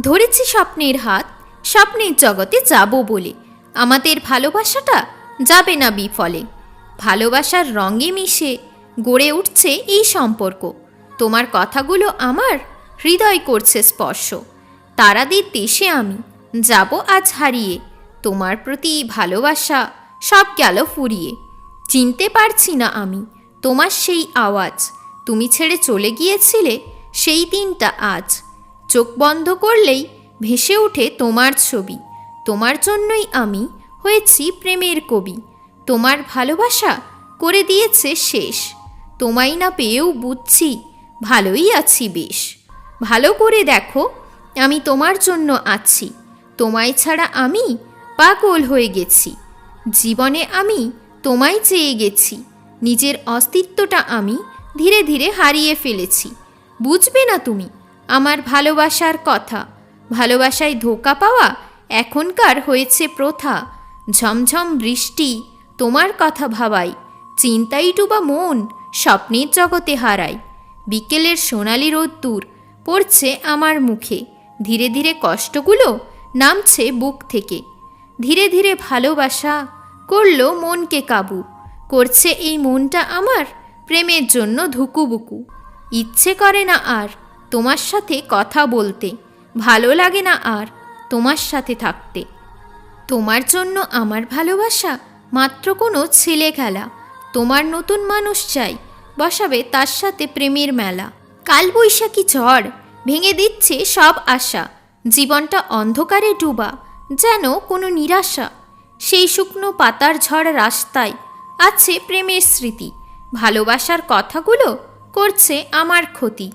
ধরেছি স্বপ্নের হাত, স্বপ্নের জগতে যাব বলে। আমাদের ভালোবাসাটা যাবে না বিফলে। ভালোবাসার রঙে মিশে গড়ে উঠছে এই সম্পর্ক। তোমার কথাগুলো আমার হৃদয় করছে স্পর্শ। তারাদের দেশে আমি যাব আজ হারিয়ে। তোমার প্রতি ভালোবাসা সব গেল ফুরিয়ে। চিনতে পারছি না আমি তোমার সেই আওয়াজ। তুমি ছেড়ে চলে গিয়েছিলে সেই দিনটা আজ। চোখ বন্ধ করলেই ভেসে ওঠে তোমার ছবি। তোমার জন্যই আমি হয়েছি প্রেমের কবি। তোমার ভালোবাসা করে দিয়েছে শেষ। তোমায় না পেয়েও বুঝছি, ভালোই আছি বেশ। ভালো করে দেখো, আমি তোমার জন্য আছি। তোমায় ছাড়া আমি পাগল হয়ে গেছি। জীবনে আমি তোমায় চেয়ে গেছি। নিজের অস্তিত্বটা আমি ধীরে ধীরে হারিয়ে ফেলেছি। বুঝবে না তুমি আমার ভালোবাসার কথা। ভালোবাসায় ধোকা পাওয়া এখনকার হয়েছে প্রথা। ঝমঝম বৃষ্টি, তোমার কথা ভাবাই। চিন্তাই ডুবা মন, স্বপ্নের জগতে হারাই। বিকেলের সোনালি রোদ্দুর পড়ছে আমার মুখে। ধীরে ধীরে কষ্টগুলো নামছে বুক থেকে। ধীরে ধীরে ভালোবাসা করল মনকে কাবু। করছে এই মনটা আমার প্রেমের জন্য ধুকুবুকু। ইচ্ছে করে না আর। তোমার সাথে কথা বলতে ভালো লাগে না আর তোমার সাথে থাকতে। তোমার জন্য আমার ভালোবাসা মাত্র কোনো ছেলে খেলা। তোমার নতুন মানুষ চাই, বসাবে তার সাথে প্রেমের মেলা। কালবৈশাখী ঝড় ভেঙে দিচ্ছে সব আশা। জীবনটা অন্ধকারে ডুবা, যেন কোনো নিরাশা। সেই শুকনো পাতার ঝড় রাস্তায় আছে প্রেমের স্মৃতি। ভালোবাসার কথাগুলো করছে আমার ক্ষতি।